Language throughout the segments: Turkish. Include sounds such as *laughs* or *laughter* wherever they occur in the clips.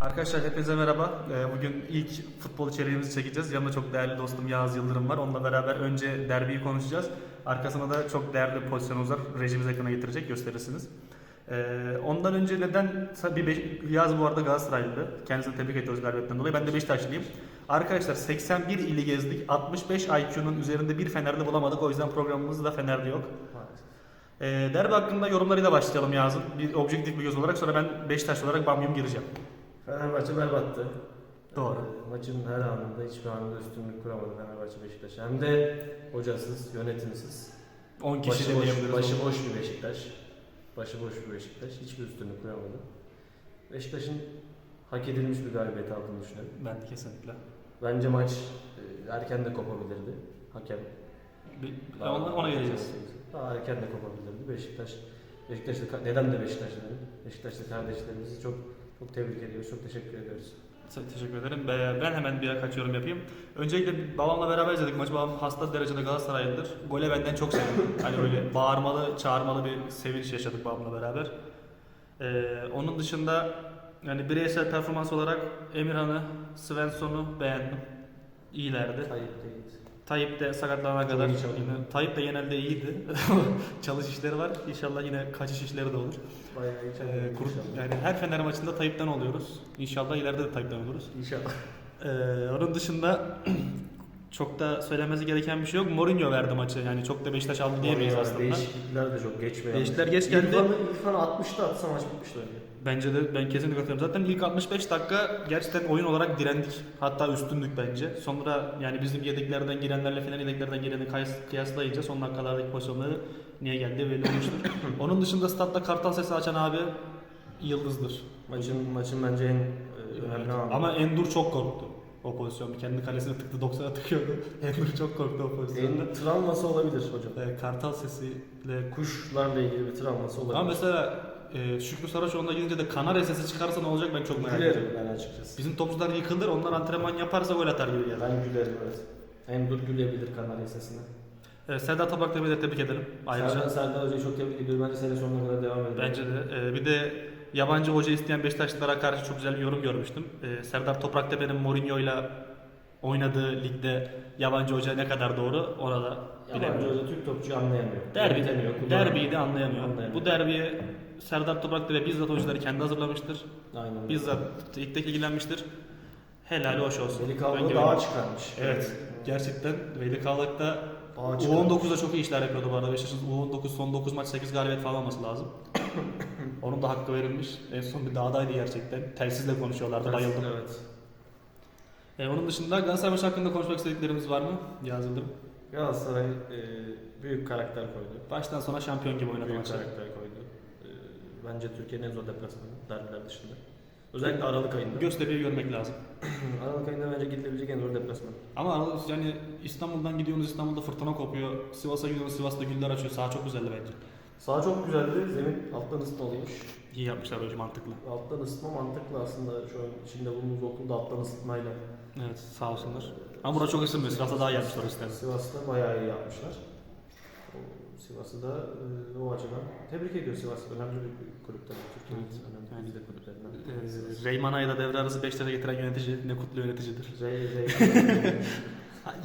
Arkadaşlar hepinize merhaba. Ee, Bugün ilk futbol içeriğimizi çekeceğiz. Yanımda çok değerli dostum Yağız Yıldırım var. Onunla beraber önce derbiyi konuşacağız. Arkasına da çok değerli pozisyonumuz var. Rejimiz ekrana getirecek, gösterirsiniz. Ee, Ondan önce neden... Bir Beş- Yağız bu arada Galatasaraylı. Kendisini tebrik ediyoruz galibiyetten dolayı. Ben de Beşiktaşlıyım. Arkadaşlar 81 ili gezdik. 65 IQ'nun üzerinde bir Fener'de bulamadık. O yüzden programımız da Fener'de yok. Ee, derbi hakkında yorumlarıyla başlayalım Yağız'ın. Bir objektif bir göz olarak. Sonra ben Beşiktaş olarak bamyum gireceğim. Fenerbahçe berbattı. Doğru. Ee, maçın her anında hiçbir anında üstünlük kuramadı Fenerbahçe Beşiktaş. Hem de hocasız, yönetimsiz. 10 kişi de Başıboş, diyebiliriz. başıboş bir Beşiktaş. Başıboş bir Beşiktaş. Hiçbir üstünlük kuramadı. Beşiktaş'ın hak edilmiş bir galibiyet aldığını düşünüyorum. Ben de kesinlikle. Bence maç e, erken de kopabilirdi. Hakem. Bir, ona, ona geleceğiz. Daha erken de kopabilirdi. Beşiktaş Beşiktaş'ta neden de Beşiktaş dedim. Beşiktaş'ta kardeşlerimizi çok çok tebrik ediyoruz. Çok teşekkür ediyoruz. Te- Teşekkür ederim. Be- Ben hemen bir kaç yorum yapayım. Öncelikle babamla beraber izledik maçı. Babam hasta derecede Galatasaraylıdır. Gole benden çok sevindim. Hani böyle bağırmalı, çağırmalı bir sevinç yaşadık babamla beraber. Ee, onun dışında yani bireysel performans olarak Emirhan'ı, Svensson'u beğendim. İyilerdi. Tayyip değil. Tayyip de sakatlanana kadar yine, Tayyip de genelde iyiydi. *laughs* Çalış işleri var. İnşallah yine kaçış işleri de olur. Bayağı iyi Ee, kur- yani her Fener maçında Tayyip'ten oluyoruz. İnşallah ileride de Tayyip'ten oluruz. İnşallah. Ee, onun dışında *clears throat* çok da söylemesi gereken bir şey yok. Mourinho verdi maçı. Yani çok da Beşiktaş aldı diyemeyiz Oraya aslında. Değişiklikler de çok geç beğendim. Değişiklikler geç geldi. İrfan'ı, İrfan'ı 60'ta atsa maç bitmişti. Bence de ben kesinlikle katılıyorum. Zaten ilk 65 dakika gerçekten oyun olarak direndik. Hatta üstündük bence. Sonra yani bizim yedeklerden girenlerle falan yedeklerden gireni kıyas- kıyaslayınca son dakikalardaki pozisyonları niye geldi belli olmuştur. *coughs* Onun dışında statta kartal sesi açan abi yıldızdır. Maçın maçın bence en e, önemli anı. Ama Endur çok korktu o pozisyonda. Kendi kalesine tıktı 90'a tıkıyordu. *laughs* Endur çok korktu o pozisyonda. en travması olabilir hocam. Ee, kartal sesiyle Kuşlarla ilgili bir travması olabilir. Ama mesela e, Şükrü Saraçoğlu'na gidince de Kanarya sesi çıkarsa ne olacak ben çok merak ediyorum. gülerim ben açıkçası. Bizim topçular yıkılır, onlar antrenman yaparsa gol atar gibi geldi. Ben gülerim evet. Endur gülebilir Kanarya sesine. Evet, Serdar Toprak Demir'i de tebrik edelim ayrıca. Serdar, Serdar Hoca'yı çok tebrik ediyorum. Bence sene sonuna kadar devam edelim. Bence de. E, bir de yabancı hoca isteyen Beşiktaşlılara karşı çok güzel bir yorum görmüştüm. E, Serdar Topraktepe'nin Mourinho'yla oynadığı ligde yabancı hoca ne kadar doğru ona da Yabancı bilemiyorum. Hoca Türk topçuyu anlayamıyor. Derbi, Yönetemiyor, kullanamıyor. derbiyi de anlayamıyor. Anlayamıyor. Bu derbiye Serdar Topraktepe bizzat oyuncuları kendi hazırlamıştır. Aynen. Bizzat ligde ilgilenmiştir. Helali hoş olsun. Veli Kavga dağa çıkarmış. Evet. Gerçekten Veli Kavlak'ta Dağa çıkarmış. U19'da çok iyi işler yapıyordu bu arada. Beşiktaş'ın U19 son 9 maç 8 galibiyet falan olması lazım. Onun da hakkı verilmiş. En son bir dağdaydı gerçekten. Telsizle konuşuyorlardı. Bayıldım. Evet. E, onun dışında Galatasaray maçı hakkında konuşmak istediklerimiz var mı? Yazıldım. Galatasaray e, büyük karakter koydu. Baştan sona şampiyon gibi oynadı Büyük karakter koydu. E, bence Türkiye'nin en zor deplasmanı derbiler dışında. Özellikle Aralık ayında. Göztepe'yi görmek lazım. *clears throat* Aralık ayında bence gidilebilecek en zor deplasman. Ama Aralık- yani İstanbul'dan gidiyorsunuz İstanbul'da fırtına kopuyor. Sivas'a gidiyorsunuz Sivas'ta güller açıyor. Saha çok güzeldi bence. Saha çok güzeldi. Zemin alttan ısıtmalıymış. İyi yapmışlar hocam mantıklı. Alttan ısıtma mantıklı aslında şu an içinde bulunduğumuz okulda alttan ısıtmayla. Evet sağ olsunlar. Ama burada çok ısınmıyor. Sivas'ta daha iyi yapmışlar o sistemi. Sivas'ta bayağı iyi yapmışlar. Sivas'ı da e, o açıdan tebrik ediyor Sivas. Önemli bir kulüp tabii. Türkiye'nin Evet. önemli Yani- güzide kulüplerinden. Ee, Reyman Ay'la devre arası Beşiktaş'a getiren yönetici ne kutlu yöneticidir. Rey, Rey, *laughs*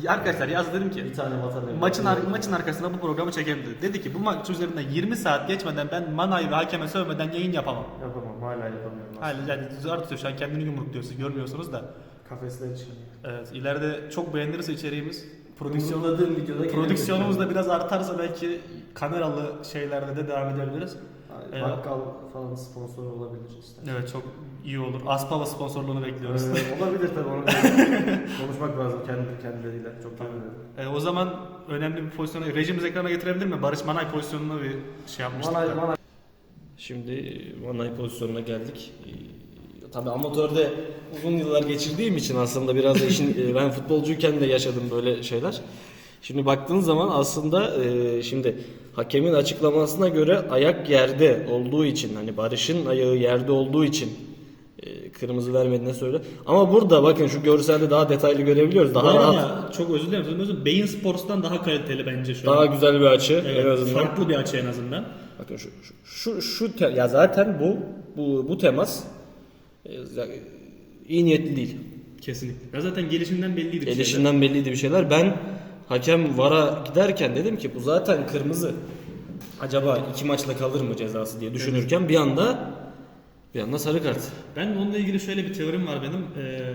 Arkadaşlar yaz dedim ki bir tane vatan maçın ar- maçın arkasında bu programı çekelim dedi. Dedi ki bu maç üzerinden 20 saat geçmeden ben Manay ve hakeme sövmeden yayın yapamam. Yapamam. Hala yapamıyorum. Hala yani tutuyor şu an kendini yumrukluyorsun görmüyorsunuz da. Kafesler çıkıyor. Evet ileride çok beğenirse içeriğimiz prodüksiyon, Yumrukladığım videoda yine prodüksiyonumuz da bir- biraz artarsa belki kameralı şeylerde de devam edebiliriz. Ay, Bakkal falan sponsor olabilir işte. Evet çok iyi olur. Aspava sponsorluğunu bekliyoruz. Ee, *laughs* olabilir tabii onu *laughs* konuşmak lazım kendi kendileriyle. Çok güzel. E, o zaman önemli bir pozisyonu rejimiz ekrana getirebilir mi? Barış Manay pozisyonunu bir şey yapmıştık. Manay, da. Manay. Şimdi Manay pozisyonuna geldik. Ee, Tabii amatörde uzun yıllar geçirdiğim için aslında biraz da işin e, ben futbolcuyken de yaşadım böyle şeyler. Şimdi baktığınız zaman aslında e, şimdi hakemin açıklamasına göre ayak yerde olduğu için hani Barış'ın ayağı yerde olduğu için e, kırmızı vermediğine söyle. Ama burada bakın şu görselde daha detaylı görebiliyoruz. Daha rahat, çok özür dilerim. Özür- Beyin Sports'tan daha kaliteli bence şu daha an. güzel bir açı Evet, en azından. farklı bir açı en azından. Bakın şu şu şu, şu te- ya zaten bu bu bu temas e, iyi niyetli değil. Kesinlikle. Ya zaten gelişinden belliydi bir şeyler. Gelişinden belliydi bir şeyler. Ben hakem VAR'a giderken dedim ki bu zaten kırmızı. Acaba iki maçla kalır mı cezası diye düşünürken bir anda bir anda sarı kart. Ben onunla ilgili şöyle bir teorim var benim. Ee,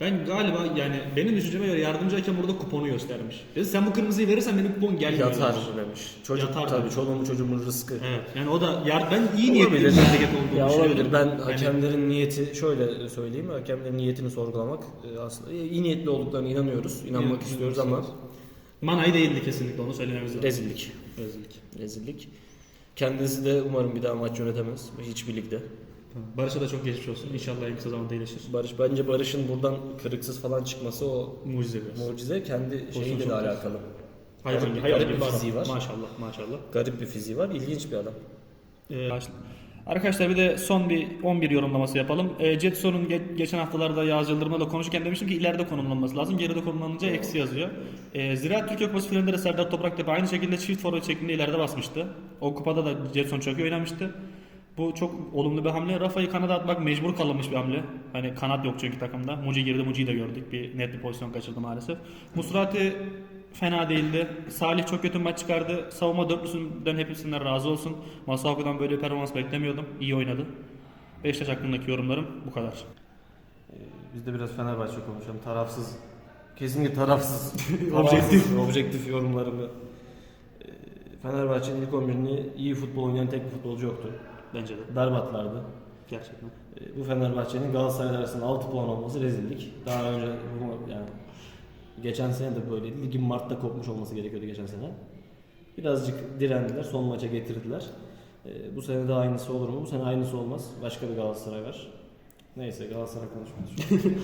ben galiba yani benim düşünceme göre yardımcı hakem burada kuponu göstermiş. Dedi sen bu kırmızıyı verirsen benim kupon gelmiyor. Yatar demiş. demiş. Çocuk Yatar tabii demiş. çoluğumun çocuğumun rızkı. Evet. Yani o da yar, ben iyi niyetli bir Olabilir. hareket olduğunu Ya düşünüyorum. olabilir. Ben hakemlerin niyeti şöyle söyleyeyim. Hakemlerin niyetini sorgulamak e, aslında iyi niyetli olduklarına inanıyoruz. İnanmak Evet, istiyoruz ama Manay değildi kesinlikle onu söylememiz lazım. rezillik. Rezillik. Rezillik. Kendisi de umarım bir daha maç yönetemez. Hiçbir ligde. Barış'a da çok geçmiş olsun. İnşallah en kısa zamanda iyileşir. Barış bence Barış'ın buradan kırıksız falan çıkması o Mucize biraz. mucize kendi şeyiyle çok de alakalı. Hayvan, Garip- gibi- garip hayvan bir gibi adam. fiziği var. Maşallah maşallah. Garip bir fiziği var. İlginç bir adam. Ee, Arkadaşlar bir de son bir 11 yorumlaması yapalım. Ee, Jetson'un ge- geçen haftalarda Yağız Yıldırım'la konuşurken demiştim ki ileride konumlanması lazım. Geride konumlanınca eksi yazıyor. Ee, Ziraat Türkiye Kupası finalinde de Serdar Topraktepe aynı şekilde çift forvet şeklinde ileride basmıştı. O kupada da Jetson çok iyi oynamıştı. Bu çok olumlu bir hamle. Rafa'yı kanada atmak mecbur kalınmış bir hamle. Hani kanat yok çünkü takımda. Muci girdi, Muci'yi de gördük. Bir net bir pozisyon kaçırdı maalesef. Musrati fena değildi. Salih çok kötü maç çıkardı. Savunma dörtlüsünden hepsinden razı olsun. Masuaku'dan böyle bir performans beklemiyordum. İyi oynadı. Beşiktaş hakkındaki yorumlarım bu kadar. Biz de biraz Fenerbahçe konuşalım. Tarafsız. Kesinlikle tarafsız. *laughs* Objektif. Objektif yorumlarımı. Ee, Fenerbahçe'nin ilk 11'ini iyi futbol oynayan tek bir futbolcu yoktu. Bence de. Berbatlardı. Gerçekten. Ee, Bu Fenerbahçe'nin Galatasaray arasında 6 puan olması rezillik. Daha önce bu- yani geçen sene de böyleydi. Ligin Mart'ta kopmuş olması gerekiyordu geçen sene. Birazcık direndiler. Son maça getirdiler. Ee, Bu sene de aynısı olur mu? Bu sene aynısı olmaz. Başka bir Galatasaray var. Neyse Galatasaray konuşmuyoruz. *laughs*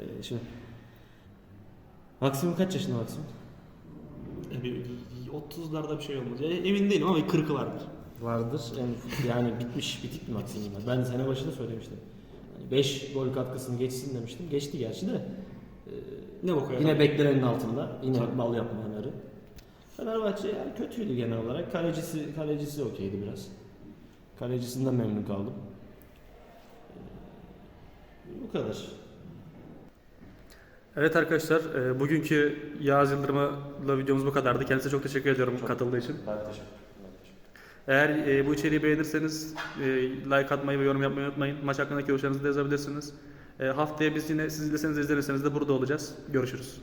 Ee, Şimdi Maksimum kaç yaşında Maksimum? E, bir 30'larda bir şey olmaz. Ya, emin değilim ama bir 40'ı vardır. Vardır. Yani, yani bitmiş, bitik bir maksimum var. Ben sene başında söylemiştim. 5 gol katkısını geçsin demiştim. Geçti gerçi de. Ee, Ne boku Yine beklenenin altında. Yine Tabii. bal yapmayanları. Fenerbahçe yani kötüydü genel olarak. Kalecisi kalecisi okeydi biraz. Kalecisinden memnun kaldım. Ee, Bu kadar. Evet arkadaşlar, e, bugünkü Yağız Yıldırım'la videomuz bu kadardı. Kendisine çok teşekkür ediyorum katıldığı için. Ben teşekkür Eğer e, bu içeriği beğenirseniz e, like atmayı ve yorum yapmayı unutmayın. Maç hakkındaki görüşlerinizi de yazabilirsiniz. E, haftaya biz yine siz izleseniz izlemeseniz de burada olacağız. Görüşürüz.